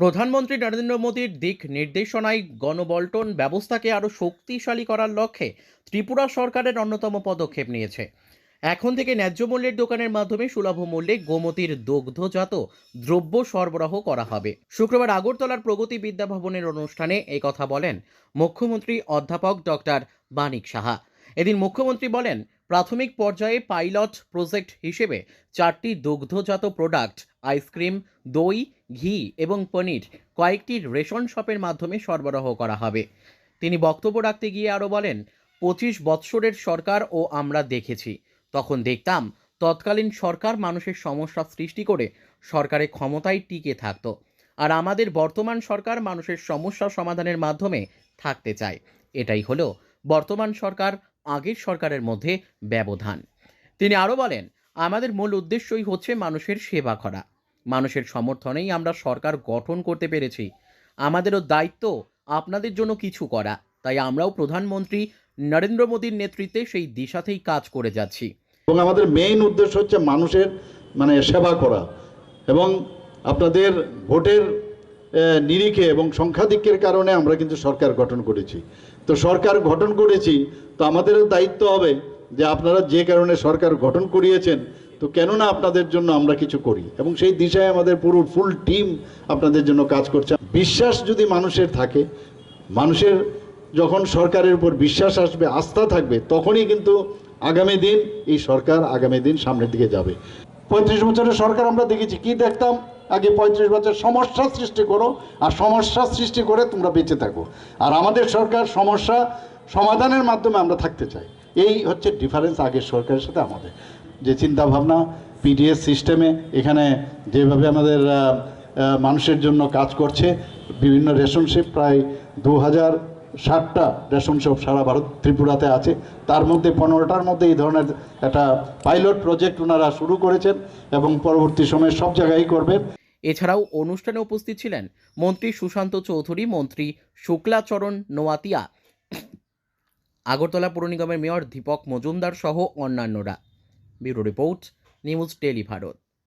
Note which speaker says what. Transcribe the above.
Speaker 1: প্রধানমন্ত্রী নরেন্দ্র মোদীর দিক নির্দেশনায় গণবল্টন ব্যবস্থাকে আরও শক্তিশালী করার লক্ষ্যে ত্রিপুরা সরকারের অন্যতম পদক্ষেপ নিয়েছে। এখন থেকে ন্যায্য মূল্যের দোকানের মাধ্যমে সুলভ মূল্যে গোমতীর দুগ্ধজাত দ্রব্য সরবরাহ করা হবে। শুক্রবার আগরতলার প্রগতি বিদ্যা ভবনের অনুষ্ঠানে কথা বলেন মুখ্যমন্ত্রী অধ্যাপক ডক্টর বানিক সাহা। এদিন মুখ্যমন্ত্রী বলেন প্রাথমিক পর্যায়ে পাইলট প্রজেক্ট হিসেবে চারটি দুগ্ধজাত প্রোডাক্ট, আইসক্রিম, দই, ঘি এবং পনির, কয়েকটি রেশন শপের মাধ্যমে সরবরাহ করা হবে। তিনি বক্তব্য রাখতে গিয়ে আরও বলেন, পঁচিশ বৎসরের সরকার ও আমরা দেখেছি। তখন দেখতাম, তৎকালীন সরকার মানুষের সমস্যা সৃষ্টি করে সরকারের ক্ষমতায় টিকে থাকতো। আর আমাদের বর্তমান সরকার মানুষের সমস্যা সমাধানের মাধ্যমে থাকতে চায়। এটাই হলো বর্তমান সরকার, আগের সরকারের মধ্যে ব্যবধান। তিনি আরও বলেন, আমাদের মূল উদ্দেশ্যই হচ্ছে মানুষের সেবা করা। মানুষের সমর্থনেই আমরা সরকার গঠন করতে পেরেছি। আমাদেরও দায়িত্ব আপনাদের জন্য কিছু করা। তাই আমরাও প্রধানমন্ত্রী নরেন্দ্র মোদীর নেতৃত্বে সেই দিশাতেই কাজ করে যাচ্ছি।
Speaker 2: এবং আমাদের মেইন উদ্দেশ্য হচ্ছে মানুষের মানে সেবা করা। এবং আপনাদের ভোটের নিরিখে এবং সংখ্যাধিক্যের কারণে আমরা কিন্তু সরকার গঠন করেছি। তো সরকার গঠন করেছি, তো আমাদেরও দায়িত্ব হবে যে আপনারা যে কারণে সরকার গঠন করিয়েছেন, তো কেননা আপনাদের জন্য আমরা কিছু করি। এবং সেই দিশায় আমাদের পুরো ফুল টিম আপনাদের জন্য কাজ করছে। বিশ্বাস যদি মানুষের থাকে, মানুষের যখন সরকারের উপর বিশ্বাস আসবে, আস্থা থাকবে, তখনই কিন্তু আগামী দিন এই সরকার আগামী দিন সামনের দিকে যাবে। পঁয়ত্রিশ বছরের সরকার আমরা দেখেছি, কি দেখতাম? আগে পঁয়ত্রিশ বছর সমস্যা সৃষ্টি করো, আর সমস্যা সৃষ্টি করে তোমরা বেঁচে থাকো। আর আমাদের সরকার সমস্যা সমাধানের মাধ্যমে আমরা থাকতে চাই। এই হচ্ছে ডিফারেন্স আগের সরকারের সাথে আমাদের। যে চিন্তা ভাবনা পিডিএস সিস্টেমে এখানে যেভাবে আমাদের মানুষের জন্য কাজ করছে, বিভিন্ন রেশনশিপ প্রায় দু হাজার ষাটটা রেশন শপ সারা ভারত, ত্রিপুরাতে আছে। তার মধ্যে পনেরোটার মধ্যে এই ধরনের একটা পাইলট প্রজেক্ট ওনারা শুরু করেছেন এবং পরবর্তী সময়ে সব জায়গায় করবেন
Speaker 1: এছাড়াও অনুষ্ঠানে উপস্থিত ছিলেন মন্ত্রী সুশান্ত চৌধুরী, মন্ত্রী শুক্লাচরণ নোয়াতিয়া, আগরতলা পৌর নিগমের মেয়র দীপক মজুমদার সহ অন্যান্যরা। Bureau report, news Tele Bharat.